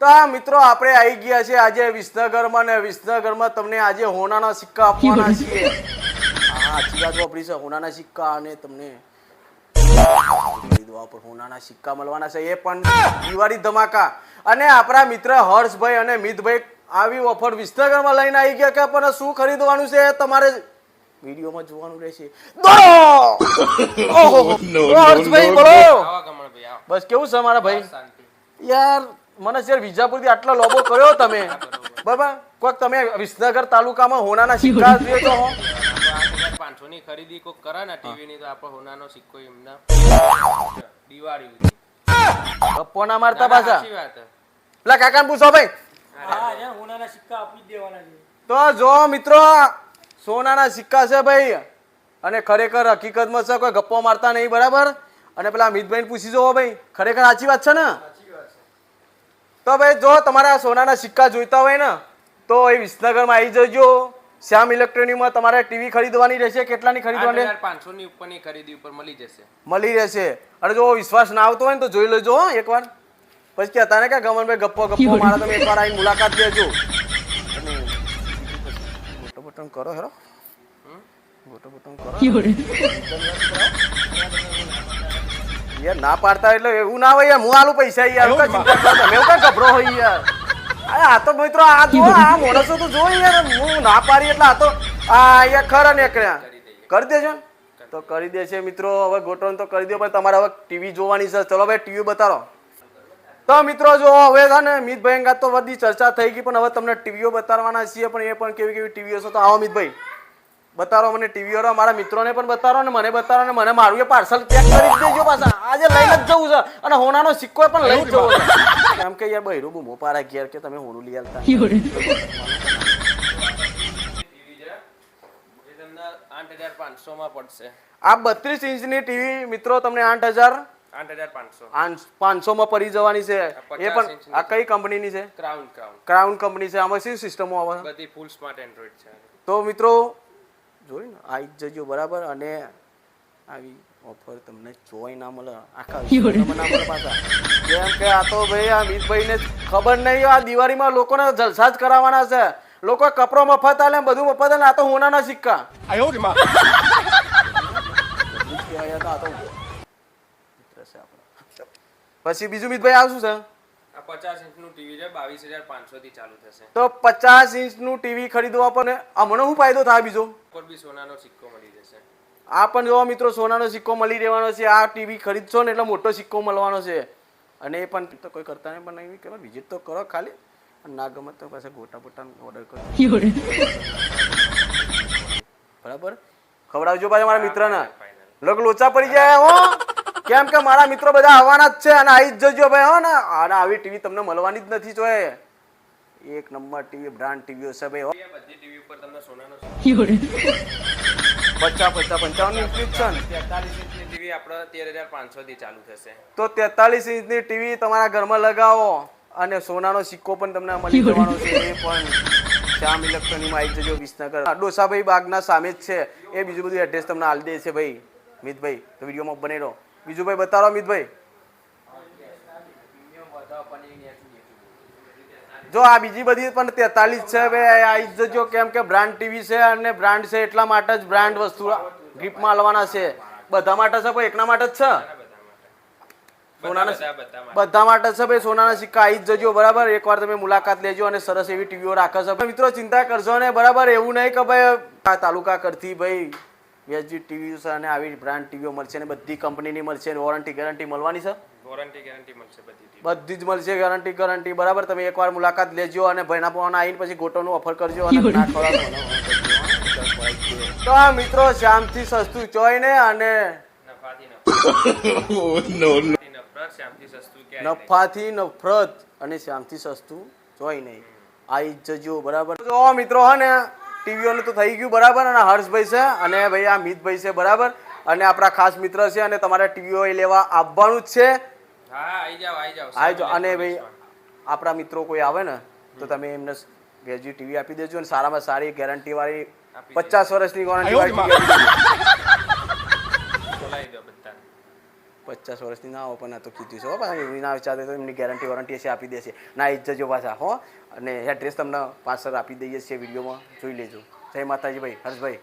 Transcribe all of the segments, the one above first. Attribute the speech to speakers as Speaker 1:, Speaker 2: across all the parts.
Speaker 1: તો આ મિત્રો આપણે આવી ગયા છે આજે વિસનગરમાં ને વિસનગરમાં તમને આજે હોનાના સિક્કા આપવાના છે હા વાત વાપરી છે હોનાના સિક્કા અને તમને પર હોનાના સિક્કા મળવાના છે. એ પણ દિવાળી ધમાકા. અને આપણા મિત્ર હર્ષભાઈ અને મિતભાઈ આવી ઓફર વિસનગરમાં લઈને આવી ગયા કે પણ શું ખરીદવાનું છે એ તમારે વિડીયોમાં જોવાનું રહેશે. દોડો હર્ષભાઈ બોલો.
Speaker 2: આવા કમળભાઈ આવો
Speaker 1: બસ કેવું છે મારા ભાઈ? યાર મને શેર વિજાપુરથી આટલો લોબો કર્યો તમે? બરાબર કોઈક તમે વિસનગર તાલુકામાં હોનાના સિક્કા જોઈએ તો હો.
Speaker 2: પાંચસો ની ખરીદી કોઈ કરે ને ટીવી ની તો આપણે હોનાનો સિક્કો એમના. દિવાળી સુધી.
Speaker 1: ગપ્પો ના મારતા પાછા. પેલા કાકા ને પૂછો ભાઈ.
Speaker 3: હોનાના સિક્કા આપી દેવાના છે.
Speaker 1: તો જો મિત્રો સોનાના સિક્કા છે ભાઈ. અને ખરેખર હકીકતમાં છે કોઈ ગપ્પો મારતા નહીં બરાબર? અને પેલા અમિતભાઈ પૂછી જવો ભાઈ. ખરેખર સાચી વાત છે ને? તો ભાઈ જો તમારા સોનાના સિક્કા જોઈતા હોય ને તો એ વિસનગરમાં આવી જજો. શ્યામ ઇલેક્ટ્રોનિકમાં તમારે ટીવી ખરીદવાની રહેશે. કેટલાની ખરીદવાની?
Speaker 2: પાંચસો ની ઉપરની ખરીદી ઉપર મળી જશે.
Speaker 1: મળી રહેશે. અને જો વિશ્વાસ ના આવતો હોય ને તો જોઈ લેજો હો એકવાર. પછી કહેતા ને કે ગમનભાઈ ગપ્પો ગપ્પો મારા તમે એકવાર આવી મુલાકાત લેજો. ગોટો બટન કરો હેરો. ગોટો બટન કરો. યાર ના પાડતા એટલે એવું ના હોય યાર હું આલું પૈસા યાર હું ચિંતા કરો તમે એવું કાંઈ ગભરો હોય યાર. અરે આ તો મિત્રો આ જો આ માણસો તો જો યાર હું ના પાડી એટલે આ તો આ યાર ખરા નીકળ્યા કરી દેજો ને? તો કરી દે છે મિત્રો હવે ગોઠવણ તો કરી દો પણ તમારે હવે ટીવી જોવાની છે. ચલો ભાઈ ટીવી બતાવો તો મિત્રો જો હવે છે ને મિતભાઈ અંગા તો બધી ચર્ચા થઈ ગઈ પણ હવે તમને ટીવીઓ બતાવવાના છીએ પણ એ પણ કેવી કેવી ટીવીઓ છે તો આવો મિતભાઈ. બતાવો મને ટીવીઓ મારા મિત્રોને પણ બતારો ને મને બતારો ને મને મારું એ પાર્સલ પેક કરી દેજો પાછા. આજે લઈને જ જવું છે અને હોનાનો સિક્કો પણ લઈ જ જવો છે. એમ કે યાર બહેરું બહુ મોપારા ઘેર કે તમે હોનું લઈ આવતા
Speaker 2: ટીવી
Speaker 1: આ બત્રીસ ઇંચની ટીવી મિત્રો તમને આઠ હજાર
Speaker 2: પાંચસો.
Speaker 1: પાંચસો માં પડી જવાની છે. એ પણ આ કઈ કંપનીની છે?
Speaker 2: ક્રાઉન ક્રાઉન
Speaker 1: ક્રાઉન કંપની છે. આમાં શું સિસ્ટમો આવે?
Speaker 2: બધી ફૂલ સ્માર્ટ એન્ડ્રોઈડ છે.
Speaker 1: તો મિત્રો જોઈ ને? આવી જજો બરાબર અને આવી ઓફર તમને જોઈ ના મળે. આખા જેમ પાછા. કે આ તો ભાઈ આ મિતભાઈને ખબર નહીં આ દિવાળીમાં લોકોને જલસા જ કરાવવાના છે. લોકો કપડો મફત આલે બધું મફત આલે આ તો હોનાના સિક્કા. પછી બીજું મીતભાઈ આ શું છે
Speaker 2: પચાસ ઇંચનું ટીવી છે બાવીસ હજાર પાંચસો ચાલુ થશે.
Speaker 1: તો પચાસ ઇંચનું ટીવી ખરીદવા પણ હમણાં શું ફાયદો થાય બીજો?
Speaker 2: ઉપર બી સોનાનો સિક્કો મળી જશે.
Speaker 1: આ પણ જોવા મિત્રો સોનાનો સિક્કો મળી રહેવાનો છે. આ ટીવી ખરીદશો ને એટલે મોટો સિક્કો મળવાનો છે. અને એ પણ તો કોઈ કરતા નહીં પણ નહીં વિઝિટ તો કરો ખાલી. ના ગમે તો પાછા ગોટા બોટા ઓર્ડર કરો. બરાબર? ખવડાવજો પાછા મારા મિત્રના. લોક લોચા પડી જાય હો. કેમ કે મારા મિત્રો બધા આવવાના જ છે અને આવી જ જજો ભાઈ હો ને. અને આવી ટીવી તમને મળવાની જ નથી જોઈએ એક નંબર ટીવી બ્રાન્ડ ટીવીઓ છે ભાઈ
Speaker 2: બધી ટીવી ઉપર તમને સોનાનો
Speaker 1: પચાસ પચાસ પંચાવન ઇંચની જ છે ને.
Speaker 2: તેતાલીસ ઇંચની ટીવી આપણે તેર હજાર પાંચસો થી ચાલુ થશે
Speaker 1: તો તેતાલીસ ઇંચની ટીવી તમારા ઘરમાં લગાવો અને સોનાનો સિક્કો પણ તમને મળી જવાનો છે એ પણ શ્યામ ઇલેક્ટ્રોનિકમાં આવી જજો વિસનગર. ડોસાભાઈ બાગના સામે જ છે. એ બીજું બધું એડ્રેસ તમને આલી દે છે ભાઈ મિતભાઈ તો વિડીયોમાં બને રહો બીજું ભાઈ બતાવો મિતભાઈ જો આ બીજી બધી પણ તેતાલીસ છે ભાઈ આવી જજો કેમ કે બ્રાન્ડ ટીવી છે અને બ્રાન્ડ છે એટલા માટે જ બ્રાન્ડ વસ્તુ ગ્રીપમાં આલવાના છે. બધા માટે છે ભાઈ? એકના માટે જ છે? સોનાના
Speaker 2: બધા માટે.
Speaker 1: છે ભાઈ? સોનાના સિક્કા આવી જ જજો બરાબર? એકવાર તમે મુલાકાત લેજો અને સરસ એવી ટીવીઓ રાખે છે. મિત્રો ચિંતા કરશો ને બરાબર? એવું નહીં કે ભાઈ તાલુકા કરતી ભાઈ વેજી ટીવી સર અને આવી બ્રાન્ડ ટીવીઓ મળશે અને બધી કંપનીની મળશે અને વોરંટી ગેરંટી મળવાની સર
Speaker 2: વોરંટી ગેરંટી મળશે બધી
Speaker 1: બધી જ મળશે ગેરંટી ગેરંટી બરાબર તમે એકવાર મુલાકાત લેજો અને ભાઈના પણ આવીને પછી ગોટોનું ઓફર કરજો અને ના ખવડાવો. તો. તો આ મિત્રો શ્યામથી સસ્તું ચોય ને અને
Speaker 2: નફાથી નફરત.
Speaker 1: અને શ્યામથી સસ્તું જોઈ નહીં. આવી જજો બરાબર. જો મિત્રો હે ને ટીવીઓનું તો થઈ ગયું બરાબર અને હર્ષભાઈ છે અને ભાઈ આ મિતભાઈ છે બરાબર. અને આપણા ખાસ મિત્ર છે અને તમારે ટીવીઓ લેવા આવવાનું જ છે. આવજો અને ભાઈ આપણા મિત્રો કોઈ આવે ને તો તમે એમને ભેજી ટીવી આપી દેજો અને સારામાં સારી ગેરંટી વાળી પચાસ વર્ષની ગોરંટી વાળી TV આપી દેજો.
Speaker 2: બોલાવી દો બધાને
Speaker 1: પચાસ વર્ષની ના પણ આ તો કીધું છે. હો એવી ના વિચારે તો એમની ગેરંટી વોરંટી હશે આપી દેશે. ના જ જજો પાછા હો. અને એડ્રેસ તમને પાછળ આપી દઈએ છીએ વિડીયોમાં. જોઈ લેજો. જય માતાજી ભાઈ હર્ષભાઈ.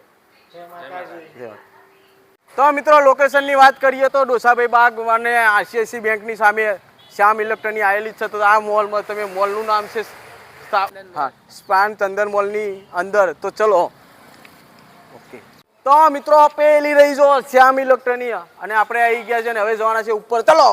Speaker 3: જય.
Speaker 1: તો મિત્રો લોકેશનની વાત કરીએ તો ડોસાભાઈ બાગ અને આઈસીઆઈસી બેંકની સામે શ્યામ ઇલેક્ટ્રોનિક આવેલી છે. તો આ મોલમાં તમે મોલનું નામ છે હા સ્પાન ચંદન મોલની અંદર. તો ચલો તો મિત્રો પેલી રહી જો શ્યામ ઇલેક્ટ્રોનિયા અને આપણે આવી ગયા છે ને હવે જવાના છે ઉપર. ચલો!